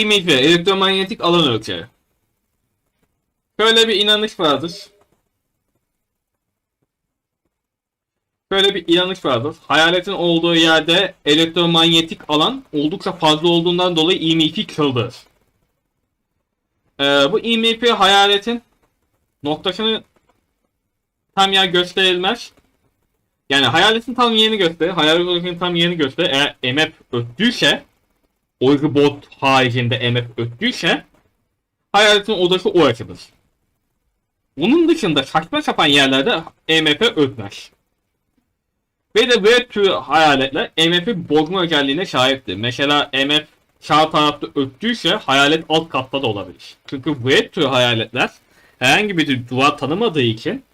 EMF elektromanyetik alan ölçeri. Şöyle bir inanış vardır. Şöyle bir inanış vardır. Hayaletin olduğu yerde elektromanyetik alan oldukça fazla olduğundan dolayı EMF'i kıldırır. Ee, bu EMF hayaletin noktasını tam yer gösterilmez. Yani hayaletin tam yerini gösterir. Hayaletin tam yerini gösterir. Eğer MF öttüyse Oygu bot haricinde MF öttüyse hayaletin odası orasıdır. Bunun dışında saçma sapan yerlerde MF ötmez. Ve de böyle tür hayaletler MF'i bozma özelliğine sahiptir. Mesela MF sağ tarafta öttüyse hayalet alt katta da olabilir. Çünkü bu tür hayaletler herhangi bir duvar tanımadığı için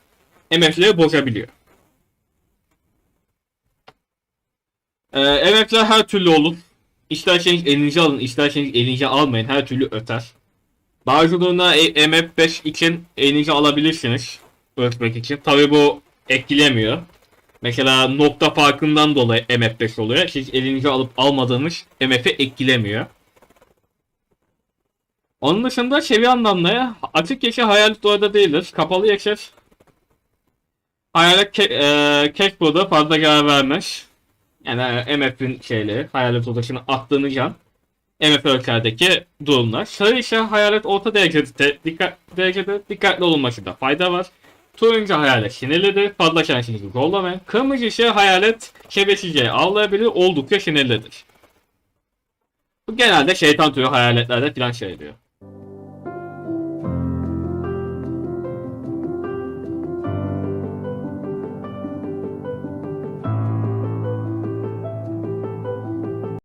MF'leri bozabiliyor. Ee, MF'ler her türlü olur. İsterseniz elinize alın, isterseniz elinize almayın. Her türlü öter. Durumda E- MF5 için elinize alabilirsiniz. Ölçmek için. Tabi bu etkilemiyor. Mesela nokta farkından dolayı MF5 oluyor. Siz elinize alıp almadığınız MF'i etkilemiyor. Onun dışında seviye anlamları açık yeşil hayalet orada değildir. Kapalı yeşil hayalet ke e, burada fazla zarar vermez. Yani e, MF'in şeyleri hayalet odasına attığınız an MF ölçerdeki durumlar. Sarı ise hayalet orta derecede dikkat, derecede dikkatli olunmasında fayda var. Turuncu hayalet sinirlidir. Fazla şansınızı zorlamayın. Kırmızı ise hayalet şebesiceyi avlayabilir. Oldukça sinirlidir. Bu genelde şeytan türü hayaletlerde filan şey diyor.